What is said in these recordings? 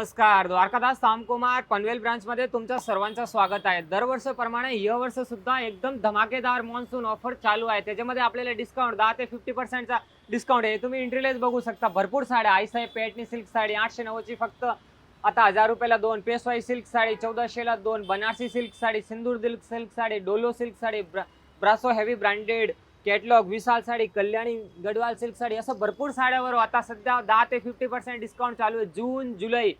नमस्कार. द्वारकादास सामकुमार पनवेल ब्रांचमध्ये तुमचं सर्वांचं स्वागत आहे. दरवर्षीप्रमाणे यावर्ष सुद्धा एकदम धमाकेदार मान्सून ऑफर चालू आहे. त्याच्यामध्ये आपल्याला डिस्काउंट दहा ते फिफ्टी पर्सेंटचा डिस्काउंट आहे. तुम्ही इंट्रीलेस बघू शकता. भरपूर साड्या आईसाहेब पेटणी सिल्क साडी आठशे नव्वदची फक्त. आता हजार रुपयाला दोन पेशवाई सिल्क साडी चौदाशेला दोन Banarasi silk sari Sindoor silk silk sari Dolo silk sari bra- ब्रासो heavy branded catalogue Vishal sari Kalyani Gadwal silk sari असं भरपूर साड्यावर आता सध्या दहा ते फिफ्टी पर्सेंट डिस्काउंट चालू आहे. जून जुलै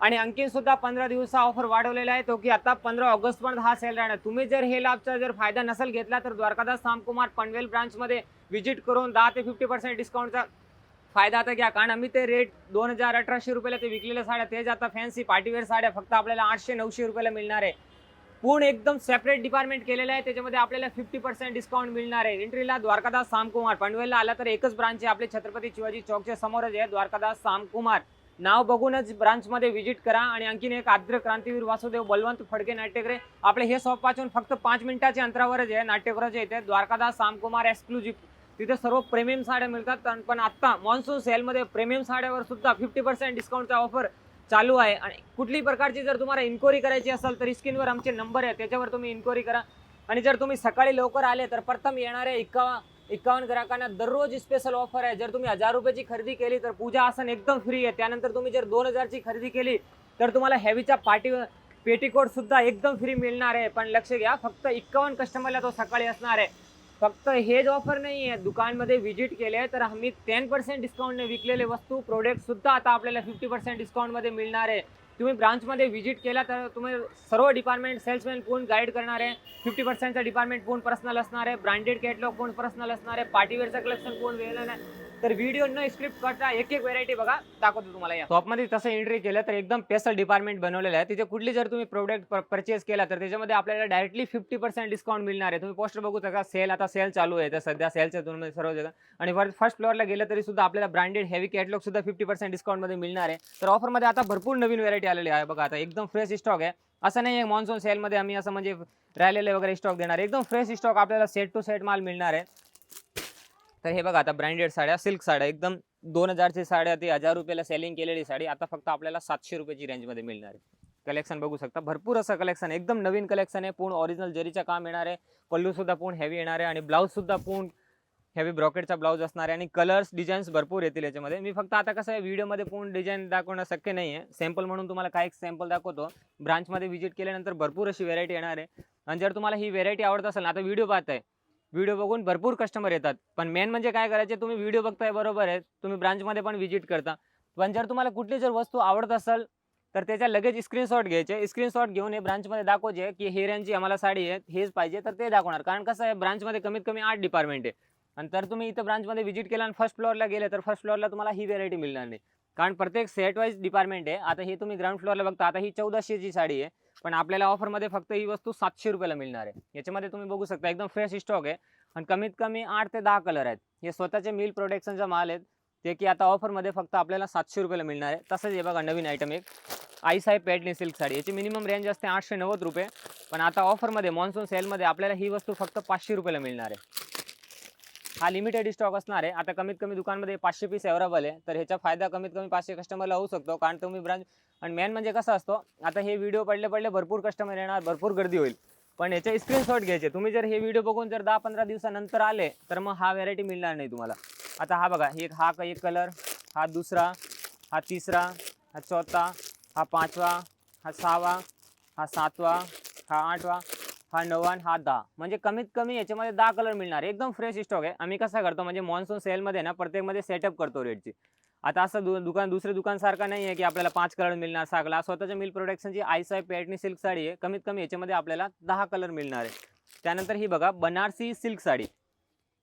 आणि आणखी सुद्धा पंधरा दिवसा ऑफर वाढवलेला आहे तो की आता पंधरा ऑगस्ट पर्यंत हा सेल राहणार. तुम्ही जर हे लाभचा जर फायदा नसेल घेतला तर द्वारकादास सामकुमार पनवेल ब्रांचमध्ये व्हिजिट करून दहा ते फिफ्टी पर्सेंट डिस्काउंटचा फायदा आता घ्या. कारण आम्ही ते रेट दोन हजार अठराशे रुपयाला ते विकलेल्या साड्या तेच आता फॅन्सी पार्टीवेअर साड्या फक्त आपल्याला आठशे नऊशे रुपयाला मिळणार आहे. पूर्ण एकदम सेपरेट डिपार्टमेंट केलेलं आहे त्याच्यामध्ये आपल्याला फिफ्टी पर्सेंट डिस्काउंट मिळणार आहे. एंट्रीला द्वारकादास सामकुमार पनवेलला आला तर एकच ब्रांच आहे आपले छत्रपती शिवाजी चौकच्या समोरच आहे. द्वारकादास सामकुमार नाव बघूनच ब्रांचमध्ये व्हिजिट करा आणि आणखीन एक आद्र क्रांतीवीर वासुदेव बलवंत फडके नाट्यगृह. आपले हे शॉपपासून फक्त पाच मिनिटाच्या अंतरावरच आहे. नाट्यगृहाच्या इथे द्वारकादास सामकुमार एक्सक्लुझिव्ह तिथे सर्व प्रेमियम साड्या मिळतात. पण आत्ता मॉन्सून सेलमध्ये प्रेमियम साड्यावर सुद्धा फिफ्टी पर्सेंट डिस्काउंटचा ऑफर चालू आहे. आणि कुठलीही प्रकारची जर तुम्हाला इन्क्वायरी करायची असेल तर स्क्रीनवर आमचे नंबर आहे. त्याच्यावर तुम्ही इन्क्वायरी करा. आणि जर तुम्ही सकाळी लवकर आले तर प्रथम येणाऱ्या इक्का एकावन्न ग्राहकांना दररोज स्पेशल ऑफर आहे. जर तुम्ही हजार रुपयाची खरेदी केली तर पूजा आसन एकदम फ्री आहे. त्यानंतर तुम्ही जर दोन हजारची खरेदी केली तर तुम्हाला हॅवीचा पार्टी पेटीकोट सुद्धा एकदम फ्री मिळणार आहे. पण लक्ष घ्या फक्त एक्कावन्न कस्टमरला तो सकाळी असणार आहे. फक्त हेच ऑफर नाही आहे. दुकानमध्ये व्हिजिट केले तर आम्ही टेन पर्सेंट डिस्काउंटने विकलेले वस्तू प्रोडक्ट सुद्धा आता आपल्याला फिफ्टी पर्सेंट डिस्काउंटमध्ये मिळणार आहे. तुम्ही ब्रांचमध्ये व्हिजिट केला तर तुम्ही सर्व डिपार्टमेंट सेल्समॅन पूर्ण गाईड करणार आहे फिफ्टी पर्सेंटचा डिपार्टमेंट पूर्ण पर्सनल असणार आहे ब्रँडेड कॅटलॉग पूर्ण पर्सनल असणार आहे पार्टीवेअरचं कलेक्शन पूर्ण वेगळं नाही. तर व्हिडिओ न स्क्रिप्ट करता एक एक व्हेरायटी बघा दाखवतो तुम्हाला या. शॉपमध्ये तसं एंट्री केलं तर एकदम स्पेशल डिपार्टमेंट बनवलेलं आहे. तिथे कुठली जर तुम्ही प्रोडक्ट परचेस केला तर त्याच्यामध्ये आपल्याला डायरेक्टली फिफ्टी पर्सेंट डिस्काउंट मिळणार आहे. तुम्ही पोस्टर बघू शकता सेल आता सेल चालू आहे. तर सध्या सेलच्या तुम्ही सर्व जगा आणि फर्स्ट फ्लोअरला गेलं तरी सुद्धा आपल्याला ब्रँडेड हेवी कॅटलॉग सुद्धा फिफ्टी पर्सेंट डिस्काउंटमध्ये मिळणार आहे. तर ऑफरमध्ये आता भरपूर नवीन व्हेरायटी आलेली आहे बघा आता. एकदम फ्रेश स्टॉक आहे. असं नाही आहे मॉन्सून सेलमध्ये आम्ही असं म्हणजे राहिलेले वगैरे स्टॉक देणार. एकदम फ्रेश स्टॉक आपल्याला सेट टू सेट माल मिळणार आहे. तर हे बघा आता ब्रँडेड साड्या सिल्क साड्या एकदम दोन हजारची साड्या ती हजार रुपयाला सेलिंग केलेली साडी आता फक्त आपल्याला सातशे रुपयाची रेंजमध्ये मिळणार आहे. कलेक्शन बघू शकता. भरपूर असं कलेक्शन एकदम नवीन कलेक्शन आहे. पूर्ण ओरिजिनल जरीचं काम येणार आहे. पल्लू सुद्धा पूर्ण हेवी येणार आहे आणि ब्लाऊज सुद्धा पूर्ण हेवी ब्रॉकेटचा ब्लाऊज असणार आहे आणि कलर्स डिझाईन्स भरपूर येतील याच्यामध्ये. मी फक्त आता कसं आहे व्हिडिओमध्ये पूर्ण डिझाईन दाखवणं शक्य नाही आहे सॅम्पल म्हणून तुम्हाला काय एक सॅम्पल दाखवतो. ब्रांचमध्ये व्हिजिट केल्यानंतर भरपूर अशी व्हेरायटी येणार आहे. आणि जर तुम्हाला ही व्हेरायटी आवडत असेल ना आता व्हिडिओ पाहताय. व्हिडिओ बघून भरपूर कस्टमर येतात. पण मेन म्हणजे काय करायचे तुम्ही व्हिडिओ बघताय बरोबर आहे तुम्ही ब्रांचमध्ये पण व्हिजिट करता. पण जर तुम्हाला कुठली जर वस्तू आवडत असेल तर त्याच्या लगेच स्क्रीनशॉट घ्यायचे. स्क्रीनशॉट घेऊन हे ब्रांचमध्ये दाखवायचे की हे रेंजची आम्हाला साडी आहे हेच पाहिजे तर ते दाखवणार. कारण कसं आहे ब्रांचमध्ये कमीत कमी आठ डिपार्टमेंट आहे. आणि तर तुम्ही इथं ब्रांचमध्ये व्हिजिट केला आणि फर्स्ट फ्लोअरला गेले तर फर्स्ट फ्लोअरला तुम्हाला ही व्हेरायटी मिळणार नाही. कारण प्रत्येक सेट वाईज डिपार्टमेंट आहे. आता ही तुम्ही ग्राउंड फ्लोअरला बघता आता ही चौदाशेची साडी आहे. पण आपल्याला ऑफरमध्ये फक्त ही वस्तू सातशे रुपयाला मिळणार आहे. याच्यामध्ये तुम्ही बघू शकता एकदम फ्रेश स्टॉक आहे. आणि कमीत कमी आठ ते दहा कलर आहेत. हे स्वतःचे मिल प्रोडक्शनचा माल आहेत. ते की आता ऑफरमध्ये फक्त आपल्याला सातशे रुपयाला मिळणार आहे. तसंच हे बघा नवीन आयटम एक. आईसाहेब पॅटनी सिल्क साडी. याची मिनिमम रेंज असते आठशे नव्वद रुपये. पण आता ऑफरमध्ये मॉन्सून सेलमध्ये आपल्याला ही वस्तू फक्त पाचशे रुपयाला मिळणार आहे. हा लिमिटेड स्टॉक असणार आहे. आता कमीत कमी दुकानमध्ये पाचशे पीस अवेलेबल आहे. तर ह्याचा फायदा कमीत कमी पाचशे कस्टमरला होऊ शकतो. कारण तुम्ही ब्रांच आणि मेन म्हणजे कसं असतो आता हे व्हिडिओ पडले पडले भरपूर कस्टमर येणार भरपूर गर्दी होईल. पण याचे स्क्रीनशॉट घ्यायचे. तुम्ही जर हे व्हिडिओ बघून जर दहा पंधरा दिवसानंतर आले तर मग हा व्हेरायटी मिळणार नाही तुम्हाला. आता हा बघा एक हा एक कलर हा दुसरा हा तिसरा हा चौथा हा पाचवा हा सहावा हा सातवा हा आठवा हा नवा आणि हा दहा. म्हणजे कमीत कमी याच्यामध्ये दहा कलर मिळणार. एकदम फ्रेश स्टॉक आहे. आम्ही कसा करतो म्हणजे मॉन्सून सेलमध्ये ना प्रत्येकमध्ये सेटअप करतो रेटची आता असं दु दुकान दुसरे दुकानसारखं नाही आहे की आपल्याला पाच कलर मिळणार सहा कलर स्वतःच्या मिल प्रोडक्शनची आयसाय पेटणी सिल्क साडी आहे. कमीत कमी याच्यामध्ये आपल्याला दहा कलर मिळणार आहे. त्यानंतर ही बघा बनारसी सिल्क साडी.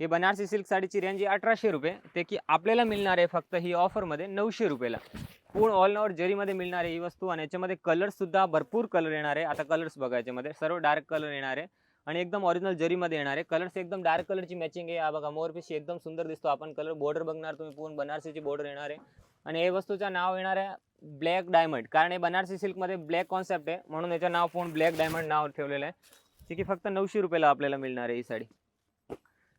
ही बनारसी सिल्क साडीची रेंज आहे अठराशे रुपये. ते की आपल्याला मिळणार आहे फक्त ही ऑफरमध्ये नऊशे रुपयेला. पूर्ण ऑल ओव्हर जरीमध्ये मिळणार आहे ही वस्तू आणि याच्यामध्ये कलर्ससुद्धा भरपूर कलर येणार आहे. आता कलर्स बघा याच्यामध्ये. सर्व डार्क कलर येणार आहे. आणि एकदम ऑरिजिनल जरीमध्ये येणार आहे. कलर्स एकदम डार्क कलरची मॅचिंग आहे. हा बघा मोरपिशी एकदम सुंदर दिसतो. आपण कलर बॉर्डर बघणार. तुम्ही पूर्ण बनारसीची बॉर्डर येणार आहे. आणि हे वस्तूचं नाव येणार आहे ब्लॅक डायमंड कारण हे बनारसी सिल्कमध्ये ब्लॅक कॉन्सेप्ट आहे. म्हणून याचं नाव पूर्ण ब्लॅक डायमंड नाव ठेवलेलं आहे. जे की फक्त नऊशे रुपयाला आपल्याला मिळणार आहे ही साडी.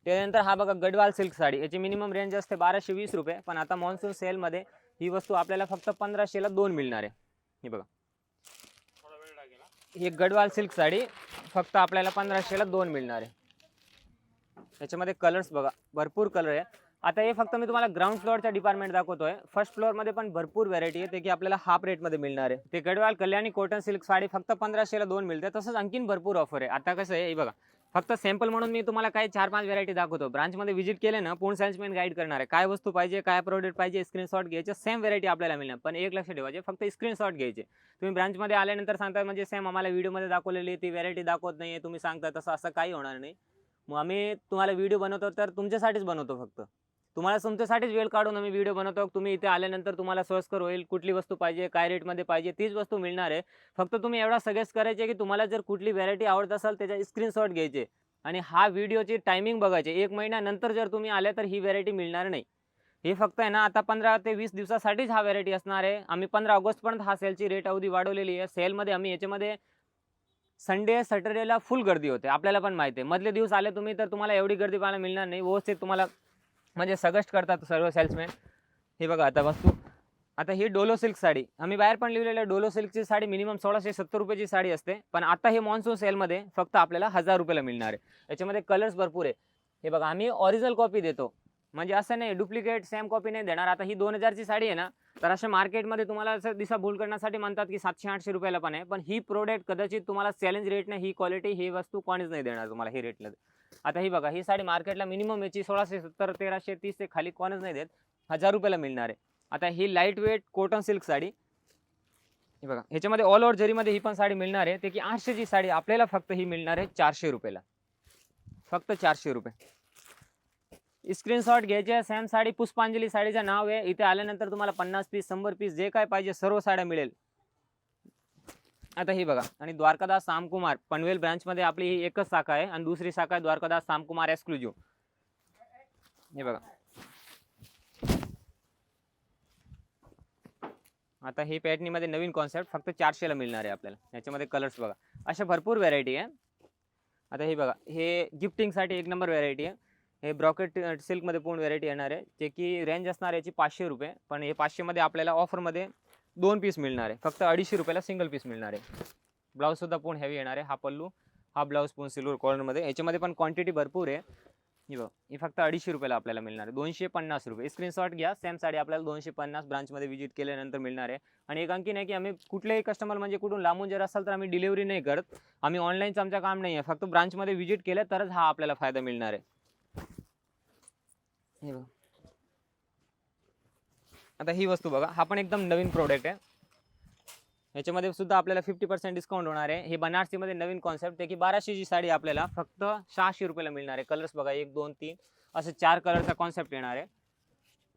त्यानंतर हा बघा गडवाल सिल्क साडी. याची मिनिमम रेंज असते बाराशे वीस रुपये. पण आता मॉन्सून सेलमध्ये ही वस्तू आपल्याला फक्त पंधराशेला दोन मिळणार आहे. हे बघा. ही गडवाल सिल्क साडी फक्त आपल्याला पंधराशेला दोन मिळणार आहे. याच्यामध्ये कलर्स बघा भरपूर कलर आहे. आता हे फक्त मी तुम्हाला ग्राउंड फ्लोअरच्या डिपार्टमेंट दाखवतोय. फर्स्ट फ्लोअरमध्ये पण भरपूर व्हरायटी आहे. ते की आपल्याला हाफ रेटमध्ये मिळणार आहे. ते गडवाल कल्याणी कॉटन सिल्क साडी फक्त पंधराशेला दोन मिळते. तसंच आणखीन भरपूर ऑफर आहे. आता कसं आहे हे बघा. फक्त सॅम्पल म्हणून मी तुम्हाला काही चार पाच व्हरायटी दाखवतो. ब्रांचमध्ये व्हिजिट केले ना पूर्ण सेल्समॅन गाईड करणार आहे. काय वस्तू पाहिजे काय प्रोडक्ट पाहिजे स्क्रीनशॉट घ्यायचे सेम व्हरायटी आपल्याला मिळणार. पण एक लक्ष ठेवायचे फक्त स्क्रीनशॉट घ्यायचे. तुम्ही ब्रांचमध्ये आल्यानंतर सांगता म्हणजे सेम आम्हाला व्हिडिओमध्ये दाखवलेली ती व्हरायटी दाखवत नाही तुम्ही सांगता तसं असं काही होणार नाही. मग आम्ही तुम्हाला व्हिडिओ बनवतो तर तुमच्यासाठीच बनवतो फक्त. तुम्हाला तुमच्यासाठीच वेळ काढून आम्ही व्हिडिओ बनवतो. तुम्ही इथे आल्यानंतर तुम्हाला सोयस्कर होईल कुठली वस्तू पाहिजे काय रेटमध्ये पाहिजे तीच वस्तू मिळणार आहे. फक्त तुम्ही एवढा सजेस्ट करायचे की तुम्हाला जर कुठली व्हरायटी आवडत असेल त्याच्या स्क्रीनशॉट घ्यायचे. आणि हा व्हिडिओची टायमिंग बघायचे. एक महिन्यानंतर जर तुम्ही आले तर ही व्हरायटी मिळणार नाही. हे फक्त आहे ना आता पंधरा ते वीस दिवसासाठीच हा व्हरायटी असणार आहे. आम्ही पंधरा ऑगस्टपर्यंत हा सेलची रेट अवधी वाढवलेली आहे. सेलमध्ये आम्ही याच्यामध्ये संडे सॅटर्डेला फुल गर्दी होते. आपल्याला पण माहिती आहे. मधले दिवस आले तुम्ही तर तुम्हाला एवढी गर्दी पाहायला मिळणार नाही. व्यवस्थित तुम्हाला म्हणजे सगस्ट करतात सर्व सेल्समॅन हे बघा आता वस्तू. आता ही डोलो सिल्क साडी. आम्ही बाहेर पण लिहिलेलं डोलो सिल्कची साडी मिनिमम सोळाशे सत्तर रुपयाची साडी असते. पण आता हे मॉन्सून सेलमध्ये फक्त आपल्याला हजार रुपयाला मिळणार आहे. याच्यामध्ये कलर्स भरपूर आहे. हे बघा आम्ही ऑरिजिनल कॉपी देतो. म्हणजे असं नाही डुप्लिकेट सेम कॉपी नाही देणार. आता ही दोन हजारची साडी आहे ना तर अशा मार्केटमध्ये तुम्हाला असं दिसा भूल करण्यासाठी म्हणतात की सातशे आठशे रुपयाला पण आहे. पण ही प्रोडक्ट कदाचित तुम्हाला चॅलेंज रेटने ही क्वालिटी ही वस्तू कोणीच नाही देणार तुम्हाला ही रेटला आता ही बघा ही साडी मार्केटला मिनिमम याची सोळाशे सत्तर तेराशे तीस ते खाली कोणच नाही देत. हजार रुपयाला मिळणार आहे. आता ही light weight cotton silk sari हे बघा ह्याच्यामध्ये ऑल ओव्हर जरीमध्ये ही पण साडी मिळणार आहे. ते की आठशेची साडी आपल्याला फक्त ही मिळणार आहे चारशे रुपयाला. फक्त चारशे रुपये. स्क्रीनशॉट घ्यायचे सॅम साडी पुष्पांजली साडीचं नाव आहे. इथे आल्यानंतर तुम्हाला पन्नास पीस शंभर पीस जे काय पाहिजे सर्व साड्या मिळेल. आता ही बघा. आणि द्वारकादास सामकुमार पनवेल ब्रांचमध्ये आपली ही एकच शाखा आहे. आणि दुसरी शाखा आहे द्वारकादास सामकुमार एक्सक्लुझिव्ह हे बघा. आता ही पॅटनीमध्ये नवीन कॉन्सेप्ट फक्त चारशेला मिळणार आहे आपल्याला. याच्यामध्ये कलर्स बघा. अशा भरपूर व्हरायटी आहे. आता हे बघा. हे गिफ्टिंगसाठी एक नंबर व्हरायटी आहे. हे ब्रॉकेट सिल्कमध्ये पूर्ण व्हरायटी येणार आहे. जे की रेंज असणार याची पाचशे रुपये. पण हे पाचशेमध्ये आपल्याला ऑफरमध्ये दोन पीस मिळणार आहे. फक्त अडीचशे रुपयाला सिंगल पीस मिळणार आहे. ब्लाऊजसुद्धा पूर्ण हेवी येणार आहे. हा पल्लू हा ब्लाऊज पूर्ण सिल्वर कॉर्नरमध्ये याच्यामध्ये पण क्वांटिटी भरपूर आहे. हे बघ ही फक्त अडीचशे रुपयाला आपल्याला मिळणार आहे. दोनशे पन्नास रुपये. स्क्रीनशॉट घ्या. सेम साडी आपल्याला दोनशे पन्नास ब्रांचमध्ये व्हिजिट केल्यानंतर मिळणार आहे. आणि एक आणखी नाही की आम्ही कुठलेही कस्टमर म्हणजे कुठून लांबून जर असाल तर आम्ही डिलिव्हरी नाही करत. आम्ही ऑनलाईनचं आमचं काम नाही आहे. फक्त ब्रांचमध्ये व्हिजिट केलं तरच हा आपल्याला फायदा मिळणार आहे. हे बघा. आता ही वस्तू बघा हा पण एकदम नवीन प्रोडक्ट आहे. याच्यामध्ये सुद्धा आपल्याला फिफ्टी पर्सेंट डिस्काउंट होणार आहे. हे बनारसीमध्ये नवीन कॉन्सेप्ट आहे की बाराशेची साडी आपल्याला फक्त सहाशे रुपयाला मिळणार आहे. कलर्स बघा एक दोन तीन असं चार कलरचा कॉन्सेप्ट येणार आहे.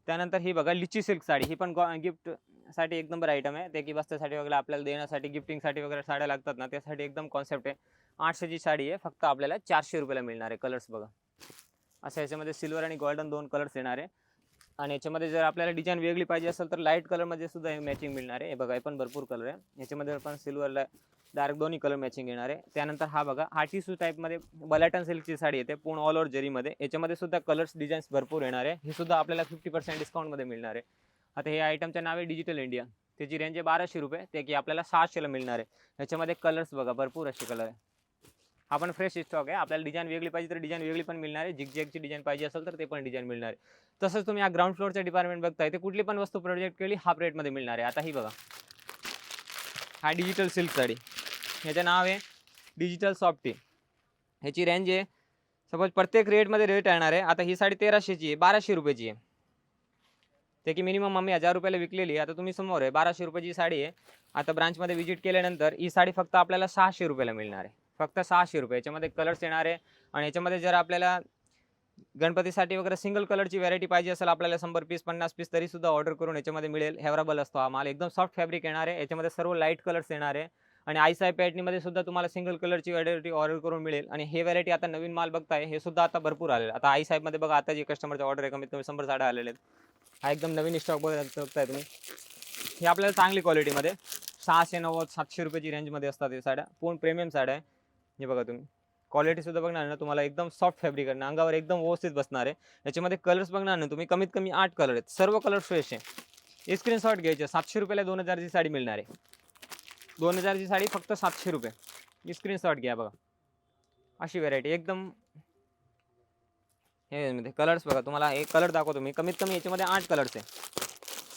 त्यानंतर ही बघा लिची सिल्क साडी. ही पण गिफ्टसाठी एक नंबर आयटम आहे. ते की बस्त्यासाठी वगैरे आपल्याला देण्यासाठी गिफ्टिंगसाठी वगैरे साड्या लागतात ना त्यासाठी एकदम कॉन्सेप्ट आहे. आठशेची साडी आहे फक्त आपल्याला चारशे रुपयाला मिळणार आहे कलर्स बघा. असं याच्यामध्ये सिल्वर आणि गोल्डन दोन कलर्स येणार आहे. आणि याच्यामध्ये जर आपल्याला डिझाईन वेगळी पाहिजे असेल तर लाइट कलरमध्ये सुद्धा हे मॅचिंग मिळणार आहे. हे बघा हे पण भरपूर कलर आहे. याच्यामध्ये पण सिल्वरला डार्क दोन्ही कलर मॅचिंग येणार आहे. त्यानंतर हा बघा हा टिसू टाईपमध्ये बलाटन सिल्कची साडी येते पूर्ण ऑल ओव्हर जरीमध्ये याच्यामध्ये सुद्धा कलर्स डिझाईन्स भरपूर येणार आहे. हे सुद्धा आपल्याला फिफ्टी पर्सेंट डिस्काउंटमध्ये मिळणार आहे. आता हे आयटमचं नाव आहे डिजिटल इंडिया त्याची रेंज आहे बाराशे रुपये. ते की आपल्याला सहाशेला मिळणार आहे. याच्यामध्ये कलर्स बघा भरपूर असे कलर आहे. हा पण फ्रेश स्टॉक आहे. आपल्याला डिझाईन वेगळी पाहिजे तर डिझाईन वेगळी पण मिळणार आहे. जिगजॅगची डिझाईन पाहिजे असेल तर ते पण डिझाईन मिळणार आहे. तसंच तुम्ही हा ग्राउंड फ्लोअरचा डिपार्टमेंट बघताय ते कुठली पण वस्तू प्रोजेक्ट केली हाफ रेटमध्ये मिळणार आहे. आता ही बघा. हा डिजिटल सिल्क साडी. ह्याचं नाव आहे डिजिटल सॉफ्टी ह्याची रेंज आहे सपोज प्रत्येक रेटमध्ये रेट येणार आहे. आता ही साडी तेराशेची आहे बाराशे रुपयाची आहे. ते की मिनिमम आम्ही हजार रुपयाला विकलेली आहे. आता तुम्ही समोर आहे बाराशे रुपयाची साडी आहे. आता ब्रांचमध्ये व्हिजिट केल्यानंतर ही साडी फक्त आपल्याला सहाशे रुपयाला मिळणार आहे. फक्त सहाशे रुपये. याच्यामध्ये कलर्स येणार आहे आणि याच्यामध्ये जर आपल्याला गणपतीसाठी वगैरे सिंगल कलरची व्हरायटी पाहिजे असेल आपल्याला शंभर पीस पन्नास पीस तरी सुद्धा ऑर्डर करून याच्यामध्ये मिळेल. हेवरेबल असतो हा माल. एकदम सॉफ्ट फॅब्रिक येणार. आहे याच्यामध्ये सर्व लाइट कलर्स येणार. आहे आणि आयसाय पॅटनीमध्ये सुद्धा तुम्हाला सिंगल कलरची व्हरायटी ऑर्डर करून मिळेल. आणि हे व्हरायटी आता नवीन माल बघताय हे सुद्धा आता भरपूर आलेलं. आता आई साहेबमध्ये बघा आता जे कस्टमरचा ऑर्डर आहे कमीत कमी शंभर साड्या आलेले आहेत. हा एकदम नवीन स्टॉक बघताय तुम्ही. हे आपल्याला चांगली क्वालिटीमध्ये सहाशे नव्वद सातशे रुपयाची रेंजमध्ये असतात हे साड्या. पूर्ण प्रीमियम साड्या आहे. हे बघा तुम्ही. क्वालिटी सुद्धा बघणार ना तुम्हाला एकदम सॉफ्ट फॅब्रिक आहे अंगावर एकदम व्यवस्थित बसणार आहे. याच्यामध्ये कलर्स बघणार ना तुम्ही कमीत कमी आठ कलर आहेत. सर्व कलर फ्रेश आहे. स्क्रीनशॉट घ्यायचे सातशे रुपयाला दोन हजारची साडी मिळणार आहे. दोन हजारची साडी फक्त सातशे रुपये. स्क्रीनशॉट घ्या बघा. अशी व्हेरायटी एकदम हे म्हणजे कलर्स बघा. तुम्हाला एक कलर दाखवतो मी. कमीत कमी याच्यामध्ये आठ कलर्स आहे.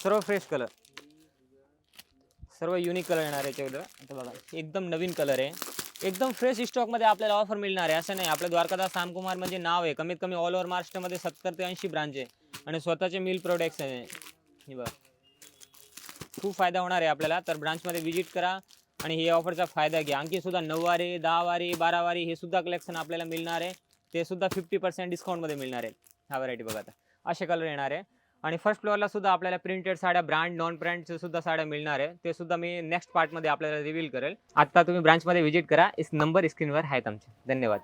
सर्व फ्रेश कलर सर्व युनिक कलर येणार आहे याच्यामध्ये. आता बघा एकदम नवीन कलर आहे. एकदम फ्रेश स्टॉकमध्ये आपल्याला ऑफर मिळणार आहे असं नाही. आपल्या द्वारकादास सामकुमार म्हणजे नाव आहे. कमीत कमी ऑल ओव्हर महाराष्ट्रामध्ये सत्तर ते ऐंशी ब्रांच आहे. आणि स्वतःचे मिल प्रोडक्ट्स आहे. हे खूप फायदा होणार आहे आपल्याला. तर ब्रांचमध्ये व्हिजिट करा आणि हे ऑफरचा फायदा घ्या. आणखी सुद्धा नऊवारी दहावारी बारावारी हे सुद्धा कलेक्शन आपल्याला मिळणार आहे. ते सुद्धा फिफ्टी पर्सेंट डिस्काउंटमध्ये मिळणार आहे. हा व्हरायटी बघा आता. असे कलर येणार आहे. आणि फर्स्ट फ्लोअरला सुद्धा आपल्याला प्रिंटेड साड्या ब्रँड नॉन ब्रँडचे सुद्धा साड्या मिळणार आहे. ते सुद्धा मी नेक्स्ट पार्टमध्ये आपल्याला रिव्हील करेल. आता तुम्ही ब्रांचमध्ये व्हिजिट करा. इस नंबर स्क्रीनवर आहेत आमचे. धन्यवाद.